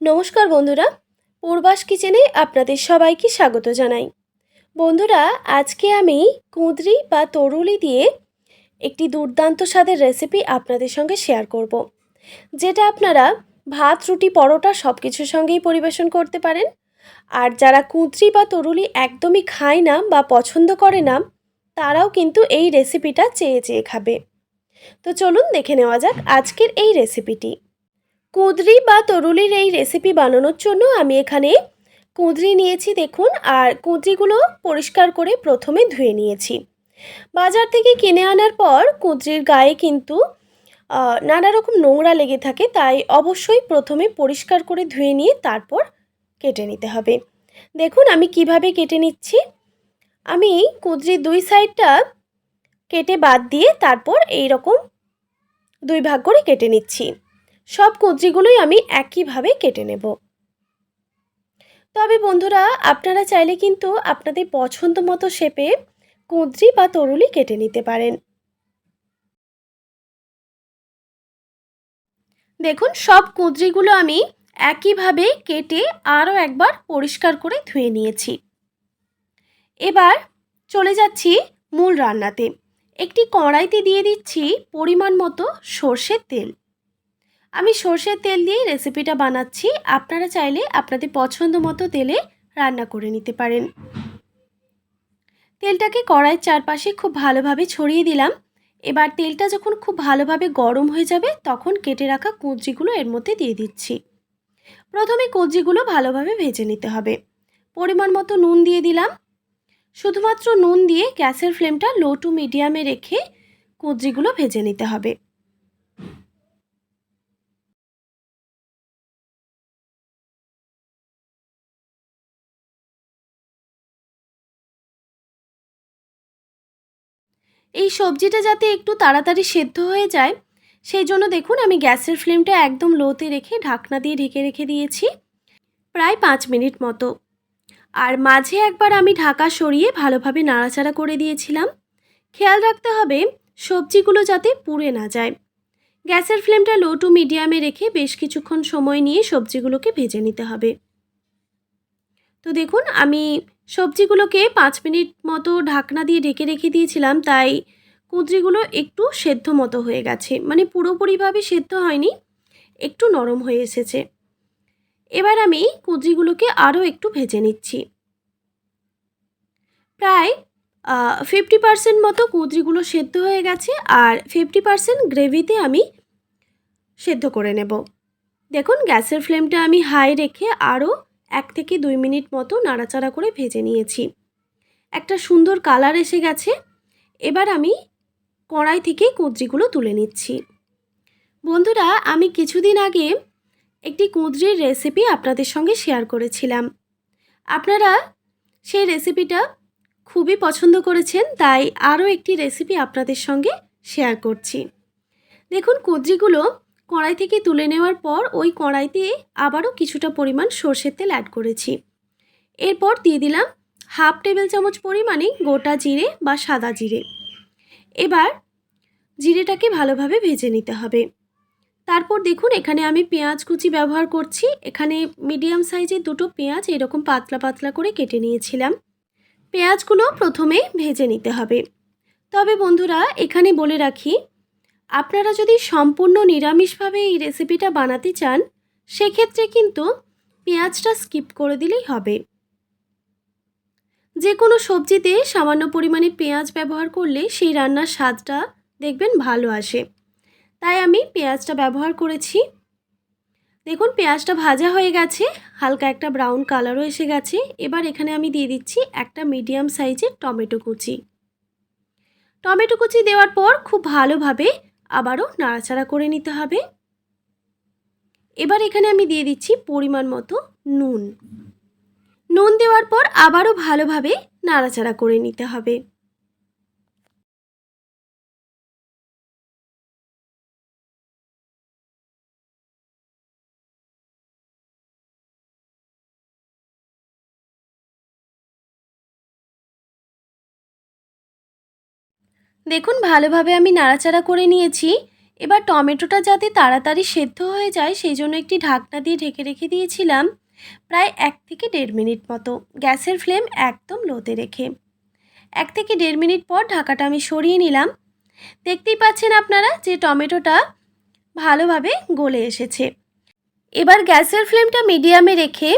নমস্কার বন্ধুরা, পূর্বাস কিচেনে আপনাদের সবাইকে স্বাগত জানাই। বন্ধুরা, আজকে আমি কুঁদরি বা তরুলি দিয়ে একটি দুর্দান্ত স্বাদের রেসিপি আপনাদের সঙ্গে শেয়ার করব। যেটা আপনারা ভাত, রুটি, পরোটা সব কিছুর সঙ্গেই পরিবেশন করতে পারেন। আর যারা কুঁদরি বা তরুলি একদমই খায় না বা পছন্দ করে না, তারাও কিন্তু এই রেসিপিটা চেয়ে চেয়ে খাবে। তো চলুন দেখে নেওয়া যাক আজকের এই রেসিপিটি কুঁদরি বা তরুলির এই রেসিপি বানানোর জন্য আমি এখানে কুঁদরি নিয়েছি, দেখুন, আর কুঁদরিগুলো পরিষ্কার করে প্রথমে ধুয়ে নিয়েছি। বাজার থেকে কিনে আনার পর কুঁদরির গায়ে কিন্তু নানা রকম নোংরা লেগে থাকে, তাই অবশ্যই প্রথমে পরিষ্কার করে ধুয়ে নিয়ে তারপর কেটে নিতে হবে। দেখুন, আমি কীভাবে কেটে নিচ্ছি। আমি কুঁদরির দুই সাইডটা কেটে বাদ দিয়ে তারপর এই রকম দুই ভাগ করে কেটে নিচ্ছি। সব কুঁদরিগুলোই আমি একইভাবে কেটে নেব। তবে বন্ধুরা, আপনারা চাইলে কিন্তু আপনাদের পছন্দ মতো শেপে কুঁদরি বা তরুলি কেটে নিতে পারেন। দেখুন, সব কুঁদরিগুলো আমি একইভাবে কেটে আরও একবার পরিষ্কার করে ধুয়ে নিয়েছি। এবার চলে যাচ্ছি মূল রান্নাতে। একটি কড়াইতে দিয়ে দিচ্ছি পরিমাণ মতো সর্ষের তেল। আমি সর্ষের তেল দিয়েই রেসিপিটা বানাচ্ছি। আপনারা চাইলে আপনাদের পছন্দ মতো তেলে রান্না করে নিতে পারেন। তেলটাকে কড়াইয়ের চারপাশে খুব ভালোভাবে ছড়িয়ে দিলাম। এবার তেলটা যখন খুব ভালোভাবে গরম হয়ে যাবে, তখন কেটে রাখা কুঁচড়িগুলো এর মধ্যে দিয়ে দিচ্ছি। প্রথমে কুঁচড়িগুলো ভালোভাবে ভেজে নিতে হবে। পরিমাণ মতো নুন দিয়ে দিলাম। শুধুমাত্র নুন দিয়ে গ্যাসের ফ্লেমটা লো টু মিডিয়ামে রেখে কুঁচড়িগুলো ভেজে নিতে হবে। এই সবজিটা যাতে একটু তাড়াতাড়ি সেদ্ধ হয়ে যায়, সেই জন্য দেখুন আমি গ্যাসের ফ্লেমটা একদম লোতে রেখে ঢাকনা দিয়ে ঢেকে রেখে দিয়েছি, প্রায় পাঁচ মিনিট মতো। আর মাঝে একবার আমি ঢাকা সরিয়ে ভালোভাবে নাড়াচাড়া করে দিয়েছিলাম। খেয়াল রাখতে হবে সবজিগুলো যাতে পুড়ে না যায়। গ্যাসের ফ্লেমটা লো টু মিডিয়ামে রেখে বেশ কিছুক্ষণ সময় নিয়ে সবজিগুলোকে ভেজে নিতে হবে। তো দেখুন আমি সবজিগুলোকে পাঁচ মিনিট মতো ঢাকনা দিয়ে ঢেকে রেখে দিয়েছিলাম, তাই কুঁদরিগুলো একটু সেদ্ধ মতো হয়ে গেছে। মানে পুরোপুরিভাবে সেদ্ধ হয়নি, একটু নরম হয়ে এসেছে। এবার আমি কুঁদরিগুলোকে আরও একটু ভেজে নিচ্ছি। প্রায় ফিফটি পার্সেন্ট মতো কুঁদরিগুলো সেদ্ধ হয়ে গেছে আর ফিফটি পার্সেন্ট গ্রেভিতে আমি সেদ্ধ করে নেব। দেখুন, গ্যাসের ফ্লেমটা আমি হাই রেখে আরও এক থেকে দুই মিনিট মতো নাড়াচাড়া করে ভেজে নিয়েছি। একটা সুন্দর কালার এসে গেছে। এবার আমি কড়াই থেকে কুঁদরিগুলো তুলে নিচ্ছি। বন্ধুরা, আমি কিছুদিন আগে একটি কুঁদরির রেসিপি আপনাদের সঙ্গে শেয়ার করেছিলাম। আপনারা সেই রেসিপিটা খুবই পছন্দ করেছেন, তাই আরও একটি রেসিপি আপনাদের সঙ্গে শেয়ার করছি। দেখুন, কুঁদরিগুলো কড়াই থেকে তুলে নেওয়ার পর ওই কড়াইতে আবারও কিছুটা পরিমাণ সর্ষের তেল অ্যাড করেছি। এরপর দিয়ে দিলাম হাফ টেবিল চামচ পরিমাণে গোটা জিরে বা সাদা জিরে। এবার জিরেটাকে ভালোভাবে ভেজে নিতে হবে। তারপর দেখুন এখানে আমি পেঁয়াজ কুচি ব্যবহার করছি। এখানে মিডিয়াম সাইজের দুটো পেঁয়াজ এরকম পাতলা পাতলা করে কেটে নিয়েছিলাম। পেঁয়াজগুলো প্রথমে ভেজে নিতে হবে। তবে বন্ধুরা, এখানে বলে রাখি আপনারা যদি সম্পূর্ণ নিরামিষভাবে এই রেসিপিটা বানাতে চান, সেক্ষেত্রে কিন্তু পেঁয়াজটা স্কিপ করে দিলেই হবে। যে কোনো সবজিতে সামান্য পরিমাণে পেঁয়াজ ব্যবহার করলে সেই রান্নার স্বাদটা দেখবেন ভালো আসে। তাই আমি পেঁয়াজটা ব্যবহার করেছি। দেখুন, পেঁয়াজটা ভাজা হয়ে গেছে, হালকা একটা ব্রাউন কালারও এসে গেছে। এবার এখানে আমি দিয়ে দিচ্ছি একটা মিডিয়াম সাইজের টমেটো কুচি। টমেটো কুচি দেওয়ার পর খুব ভালোভাবে আবারও নাড়াচাড়া করে নিতে হবে। এবার এখানে আমি দিয়ে দিচ্ছি পরিমাণ মতো নুন। নুন দেওয়ার পর আবারও ভালোভাবে নাড়াচাড়া করে নিতে হবে। দেখুন, ভালোভাবে আমি নাড়াচাড়া করে নিয়েছি। এবার টমেটোটা যাতে তাড়াতাড়ি সেদ্ধ হয়ে যায়, সেই জন্য একটি ঢাকনা দিয়ে ঢেকে রেখে দিয়েছিলাম, প্রায় এক থেকে দেড় মিনিট মতো। গ্যাসের ফ্লেম একদম লোতে রেখে। এক থেকে দেড় মিনিট পর ঢাকাটা আমি সরিয়ে নিলাম। দেখতেই পাচ্ছেন আপনারা যে টমেটোটা ভালোভাবে গলে এসেছে। এবার গ্যাসের ফ্লেমটা মিডিয়ামে রেখে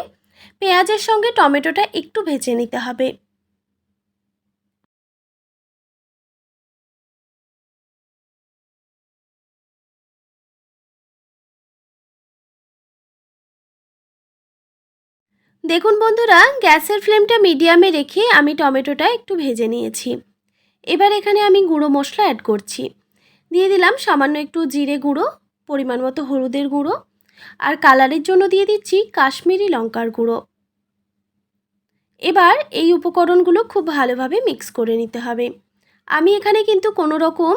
পেঁয়াজের সঙ্গে টমেটোটা একটু ভেজে নিতে হবে। দেখুন বন্ধুরা, গ্যাসের ফ্লেমটা মিডিয়ামে রেখে আমি টমেটোটা একটু ভেজে নিয়েছি। এবার এখানে আমি গুঁড়ো মশলা অ্যাড করছি। দিয়ে দিলাম সামান্য একটু জিরে গুঁড়ো, পরিমাণ মতো হলুদের গুঁড়ো, আর কালারের জন্য দিয়ে দিচ্ছি কাশ্মীরি লঙ্কার গুঁড়ো। এবার এই উপকরণগুলো খুব ভালোভাবে মিক্স করে নিতে হবে। আমি এখানে কিন্তু কোনো রকম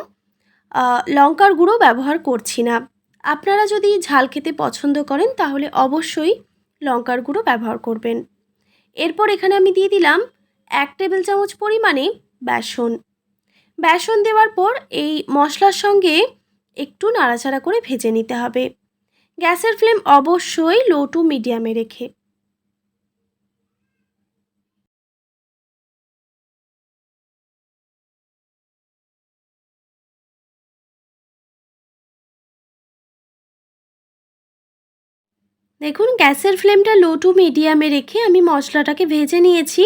লঙ্কার গুঁড়ো ব্যবহার করছি না। আপনারা যদি ঝাল খেতে পছন্দ করেন তাহলে অবশ্যই লঙ্কার গুঁড়ো ব্যবহার করবেন। এরপর এখানে আমি দিয়ে দিলাম এক টেবিল চামচ পরিমাণে বেসন। বেসন দেওয়ার পর এই মশলার সঙ্গে একটু নাড়াচাড়া করে ভেজে নিতে হবে। গ্যাসের ফ্লেম অবশ্যই লো টু মিডিয়ামে রেখে দেখুন, গ্যাসের ফ্লেমটা লো টু মিডিয়ামে রেখে আমি মশলাটাকে ভেজে নিয়েছি।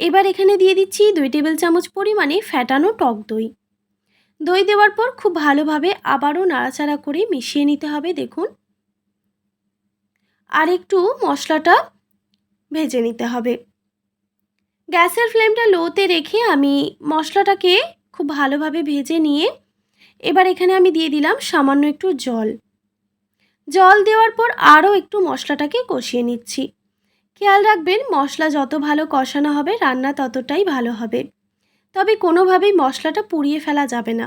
এবার এখানে দিয়ে দিচ্ছি দুই টেবিল চামচ পরিমাণে ফ্যাটানো টক দই। দই দেওয়ার পর খুব ভালোভাবে আবারও নাড়াচাড়া করে মিশিয়ে নিতে হবে, দেখুন। আর একটু মশলাটা ভেজে নিতে হবে। গ্যাসের ফ্লেমটা লোতে রেখে আমি মশলাটাকে খুব ভালোভাবে ভেজে নিয়ে এবার এখানে আমি দিয়ে দিলাম সামান্য একটু জল। জল দেওয়ার পর আরও একটু মশলাটাকে কষিয়ে নিচ্ছি। খেয়াল রাখবেন, মশলা যত ভালো কষানো হবে, রান্না ততটাই ভালো হবে। তবে কোনোভাবেই মশলাটা পুড়িয়ে ফেলা যাবে না।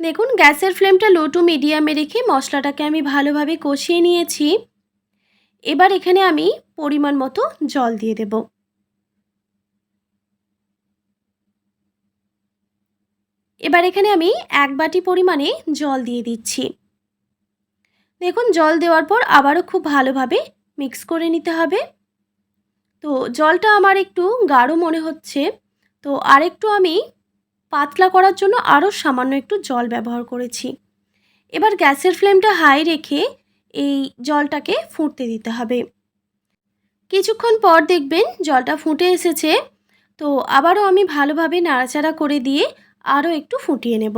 দেখুন, গ্যাসের ফ্লেমটা লো টু মিডিয়ামে রেখে মশলাটাকে আমি ভালোভাবে কষিয়ে নিয়েছি। এবার এখানে আমি পরিমাণ মতো জল দিয়ে দেব। এবার এখানে আমি এক বাটি পরিমাণে জল দিয়ে দিচ্ছি। দেখুন, জল দেওয়ার পর আবারও খুব ভালোভাবে মিক্স করে নিতে হবে। তো জলটা আমার একটু গাঢ় মনে হচ্ছে। তো আরেকটু আমি পাতলা করার জন্য আরও সামান্য একটু জল ব্যবহার করেছি। এবার গ্যাসের ফ্লেমটা হাই রেখে এই জলটাকে ফুটতে দিতে হবে। কিছুক্ষণ পর দেখবেন জলটা ফুটে এসেছে। তো আবারও আমি ভালোভাবে নাড়াচাড়া করে দিয়ে আরও একটু ফুটিয়ে নেব।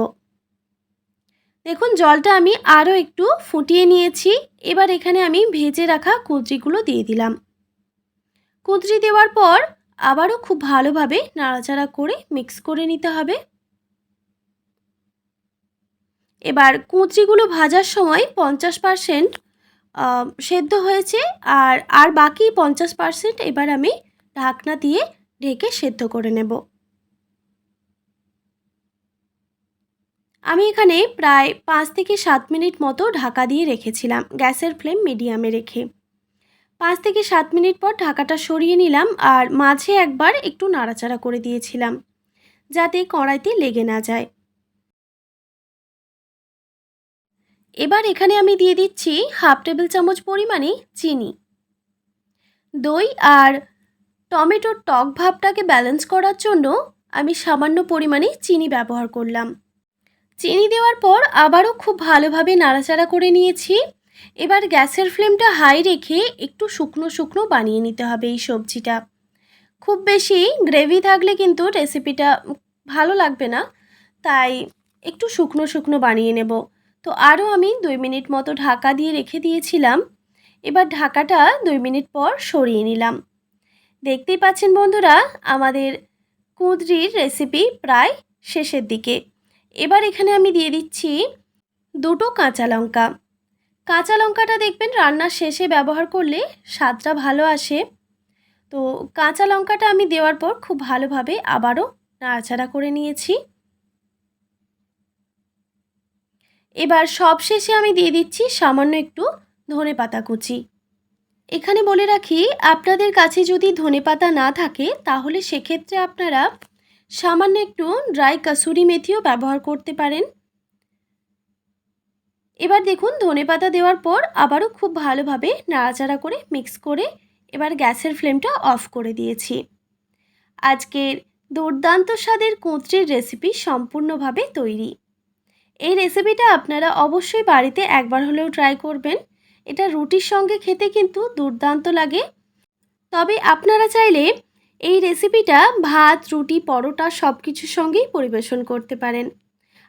দেখুন জলটা আমি আরও একটু ফুটিয়ে নিয়েছি। এবার এখানে আমি ভেজে রাখা কুঁদরিগুলো দিয়ে দিলাম। কুঁদরি দেওয়ার পর আবারও খুব ভালোভাবে নাড়াচাড়া করে মিক্স করে নিতে হবে। এবার কুঁচড়িগুলো ভাজার সময় পঞ্চাশ পারসেন্ট সেদ্ধ হয়েছে আর আর বাকি পঞ্চাশ পারসেন্ট এবার আমি ঢাকনা দিয়ে ঢেকে সেদ্ধ করে নেব। আমি এখানে প্রায় পাঁচ থেকে সাত মিনিট মতো ঢাকা দিয়ে রেখেছিলাম, গ্যাসের ফ্লেম মিডিয়ামে রেখে। পাঁচ থেকে সাত মিনিট পর ঢাকাটা সরিয়ে নিলাম আর মাঝে একবার একটু নাড়াচাড়া করে দিয়েছিলাম, যাতে কড়াইতে লেগে না যায়। এবার এখানে আমি দিয়ে দিচ্ছি হাফ টেবিল চামচ পরিমাণে চিনি, দই আর টমেটোর টক ভাবটাকে ব্যালেন্স করার জন্য আমি সামান্য পরিমাণে চিনি ব্যবহার করলাম। চিনি দেওয়ার পর আবারও খুব ভালোভাবে নাড়াচাড়া করে নিয়েছি। এবার গ্যাসের ফ্লেমটা হাই রেখে একটু শুকনো শুকনো বানিয়ে নিতে হবে এই সবজিটা। খুব বেশি গ্রেভি থাকলে কিন্তু রেসিপিটা ভালো লাগবে না, তাই একটু শুকনো শুকনো বানিয়ে নেব। তো আরও আমি দুই মিনিট মতো ঢাকা দিয়ে রেখে দিয়েছিলাম, এবার ঢাকাটা দুই মিনিট পর সরিয়ে নিলাম। দেখতেই পাচ্ছেন বন্ধুরা, আমাদের কুঁদরির রেসিপি প্রায় শেষের দিকে। এবার এখানে আমি দিয়ে দিচ্ছি দুটো কাঁচা লঙ্কা। কাঁচা লঙ্কাটা দেখবেন রান্নার শেষে ব্যবহার করলে স্বাদটা ভালো আসে। তো কাঁচা লঙ্কাটা আমি দেওয়ার পর খুব ভালোভাবে আবারও নাড়াচাড়া করে নিয়েছি। এবার সব শেষে আমি দিয়ে দিচ্ছি সামান্য একটু ধনে পাতা কুচি। এখানে বলে রাখি, আপনাদের কাছে যদি ধনে পাতা না থাকে, তাহলে সেক্ষেত্রে আপনারা সামান্য একটু ড্রাই কাসুরি মেথিও ব্যবহার করতে পারেন। এবার দেখুন ধনে পাতা দেওয়ার পর আবারও খুব ভালোভাবে নাড়াচাড়া করে মিক্স করে এবার গ্যাসের ফ্লেমটা অফ করে দিয়েছি। আজকের দুর্দান্ত স্বাদের কুঁচড়ির রেসিপি সম্পূর্ণভাবে তৈরি। এই রেসিপিটা আপনারা অবশ্যই বাড়িতে একবার হলেও ট্রাই করবেন। এটা রুটির সঙ্গে খেতে কিন্তু দুর্দান্ত লাগে। তবে আপনারা চাইলে এই রেসিপিটা ভাত, রুটি, পরোটা সব কিছুর সঙ্গেই পরিবেশন করতে পারেন।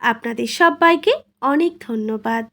আপনাদের সবাইকে অনেক ধন্যবাদ।